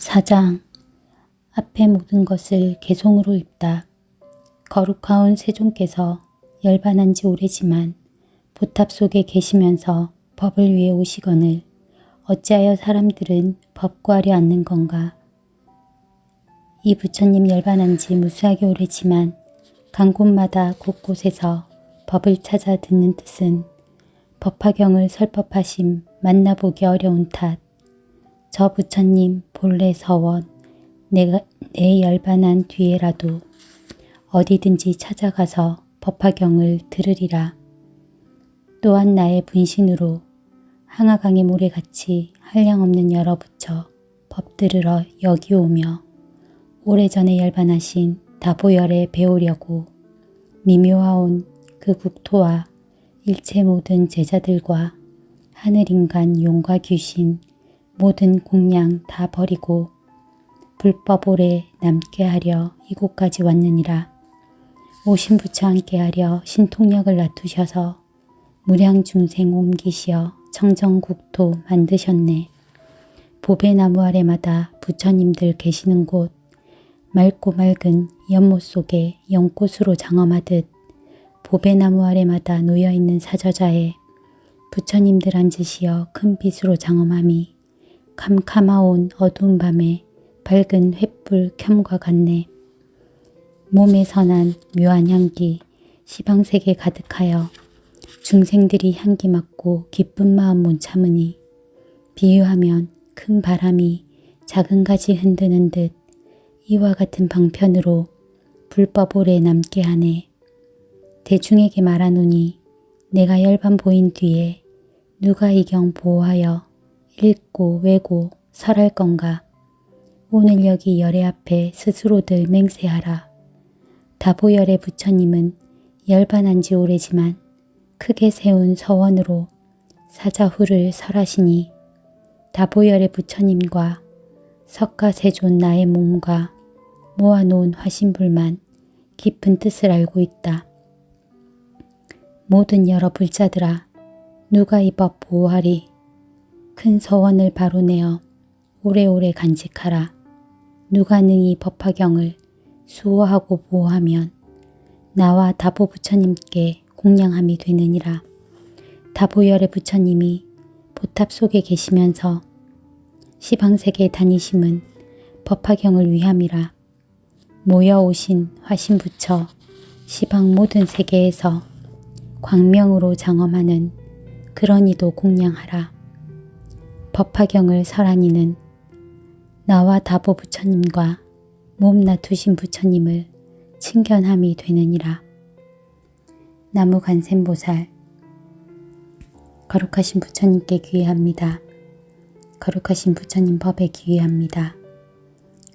사장 앞에 모든 것을 개송으로 입다. 거룩하온 세종께서 열반한 지 오래지만 보탑 속에 계시면서 법을 위해 오시거늘 어찌하여 사람들은 법 구하려 않는 건가. 이 부처님 열반한 지 무수하게 오래지만 간 곳마다 곳곳에서 법을 찾아 듣는 뜻은 법화경을 설법하심 만나보기 어려운 탓. 저 부처님 본래 서원 내가 내 열반한 뒤에라도 어디든지 찾아가서 법화경을 들으리라. 또한 나의 분신으로 항아강의 모래같이 한량없는 여러 부처 법 들으러 여기 오며 오래전에 열반하신 다보열에 배우려고 미묘하온 그 국토와 일체 모든 제자들과 하늘인간 용과 귀신 모든 공양 다 버리고 불법 오래 남게 하려 이곳까지 왔느니라. 오신 부처 함께 하려 신통력을 놔두셔서 무량 중생 옮기시어 청정국토 만드셨네. 보배나무 아래마다 부처님들 계시는 곳 맑고 맑은 연못 속에 연꽃으로 장엄하듯 보배나무 아래마다 놓여있는 사저자에 부처님들 앉으시어 큰 빛으로 장엄함이 캄캄하온 어두운 밤에 밝은 횃불 켬과 같네. 몸에 선한 묘한 향기 시방색에 가득하여 중생들이 향기 맡고 기쁜 마음 못 참으니 비유하면 큰 바람이 작은 가지 흔드는 듯 이와 같은 방편으로 불법 오래 남게 하네. 대중에게 말하노니 내가 열반 보인 뒤에 누가 이경 보호하여 읽고 외고 설할 건가. 오늘 여기 열애 앞에 스스로들 맹세하라. 다보열의 부처님은 열반한 지 오래지만 크게 세운 서원으로 사자후를 설하시니 다보열의 부처님과 석가세존 나의 몸과 모아놓은 화신불만 깊은 뜻을 알고 있다. 모든 여러 불자들아 누가 이 법 보호하리 큰 서원을 바로 내어 오래오래 간직하라. 누가 능히 법화경을 수호하고 보호하면 나와 다보 부처님께 공양함이 되느니라. 다보열의 부처님이 보탑 속에 계시면서 시방세계 다니심은 법화경을 위함이라. 모여오신 화신부처 시방 모든 세계에서 광명으로 장엄하는 그런 이도 공양하라. 법화경을 설하니는 나와 다보 부처님과 몸 놔두신 부처님을 친견함이 되느니라. 나무 간센보살 거룩하신 부처님께 귀의합니다. 거룩하신 부처님 법에 귀의합니다.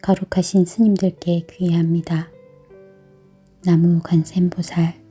거룩하신 스님들께 귀의합니다. 나무 간센보살